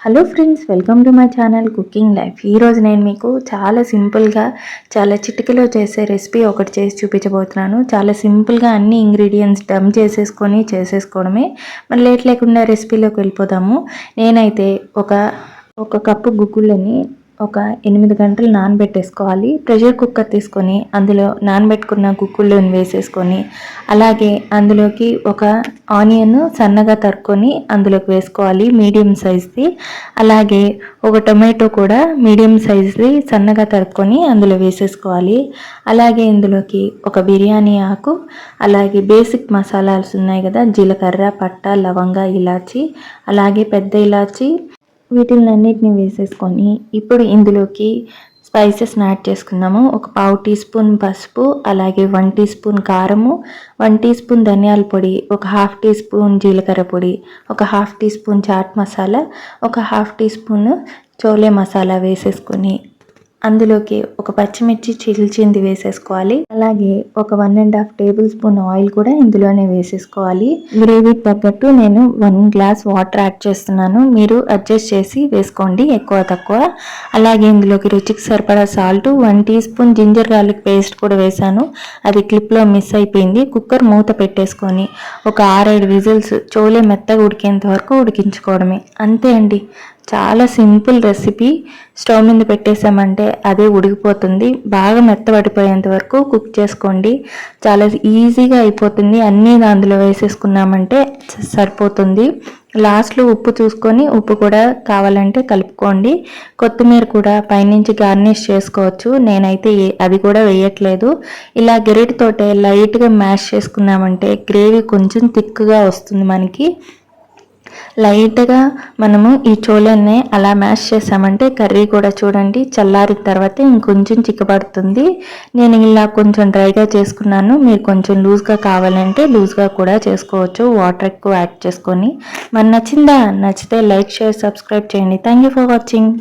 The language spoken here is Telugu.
Hello friends welcome to my channel cooking life ఈరోజు నేను మీకు చాలా సింపుల్గా చాలా చిటికలో చేసే రెసిపీ ఒకటి చేసి చూపించబోతున్నాను. చాలా సింపుల్గా అన్ని ఇంగ్రీడియంట్స్ డమ్ చేసేసుకొని చేసేసుకోవడమే. మరి లేట్ లేకుండా రెసిపీలోకి వెళ్ళిపోదాము. నేనైతే ఒక ఒక కప్పు గుగ్గులని ఒక ఎనిమిది గంటలు నానబెట్టేసుకోవాలి. ప్రెషర్ కుక్కర్ తీసుకొని అందులో నానబెట్టుకున్న గుగ్గుళ్ళని వేసేసుకొని అలాగే అందులోకి ఒక ఆనియన్ సన్నగా తరుక్కొని అందులోకి వేసుకోవాలి మీడియం సైజ్ది. అలాగే ఒక టొమాటో కూడా మీడియం సైజ్ది సన్నగా తరుక్కొని అందులో వేసేసుకోవాలి. అలాగే ఇందులోకి ఒక బిర్యానీ ఆకు అలాగే బేసిక్ మసాలాస్ ఉన్నాయి కదా జీలకర్ర పట్ట లవంగ ఇలాచి అలాగే పెద్ద ఇలాచి వీటిని అన్నిటిని వేసేసుకొని ఇప్పుడు ఇందులోకి స్పైసెస్ యాడ్ చేసుకుందాము. ఒక పావు టీ స్పూన్ పసుపు అలాగే వన్ టీ స్పూన్ కారము వన్ టీ స్పూన్ ధనియాల పొడి ఒక హాఫ్ టీ స్పూన్ జీలకర్ర పొడి ఒక half teaspoon chaat masala ఒక half teaspoon chole masala వేసేసుకొని అందులోకి ఒక పచ్చిమిర్చి చీల్చింది వేసేసుకోవాలి. అలాగే ఒక one and half tablespoon oil కూడా ఇందులోనే వేసేసుకోవాలి. గ్రేవీ తగ్గట్టు నేను వన్ గ్లాస్ వాటర్ యాడ్ చేస్తున్నాను. మీరు అడ్జస్ట్ చేసి వేసుకోండి ఎక్కువ తక్కువ. అలాగే ఇందులోకి రుచికి సరిపడా salt one teaspoon ginger garlic paste కూడా వేసాను అది క్లిప్లో మిస్ అయిపోయింది. కుక్కర్ మూత పెట్టేసుకొని ఒక ఆరేడు విజిల్స్ చోలే మెత్తగా ఉడికేంత వరకు ఉడికించుకోవడమే. అంతే అండి. చాలా సింపుల్ రెసిపీ. స్టవ్ మీద పెట్టేసామంటే అదే ఉడికిపోతుంది. బాగా మెత్తబడిపోయేంత వరకు కుక్ చేసుకోండి. చాలా ఈజీగా అయిపోతుంది. అన్నీ అందులో వేసేసుకున్నామంటే సరిపోతుంది. లాస్ట్లో ఉప్పు చూసుకొని ఉప్పు కూడా కావాలంటే కలుపుకోండి. కొత్తిమీర కూడా పైనుంచి గార్నిష్ చేసుకోవచ్చు. నేనైతే అది కూడా వేయట్లేదు. ఇలా గెరిటితోటే లైట్గా మ్యాష్ చేసుకున్నామంటే గ్రేవీ కొంచెం థిక్గా వస్తుంది మనకి. లైట్గా మనము ఈ చోలన్ని అలా మ్యాష్ చేసామంటే కర్రీ కూడా చూడండి చల్లారిన తర్వాత ఇంకొంచెం చిక్కబడుతుంది. నేను ఇలా కొంచెం డ్రైగా చేసుకున్నాను. మీరు కొంచెం లూజ్గా కావాలంటే లూజ్గా కూడా చేసుకోవచ్చు. వాటర్ ఎక్కువ యాడ్ చేసుకొని. మరి నచ్చిందా? నచ్చితే లైక్ షేర్ సబ్స్క్రైబ్ చేయండి. Thank you for watching.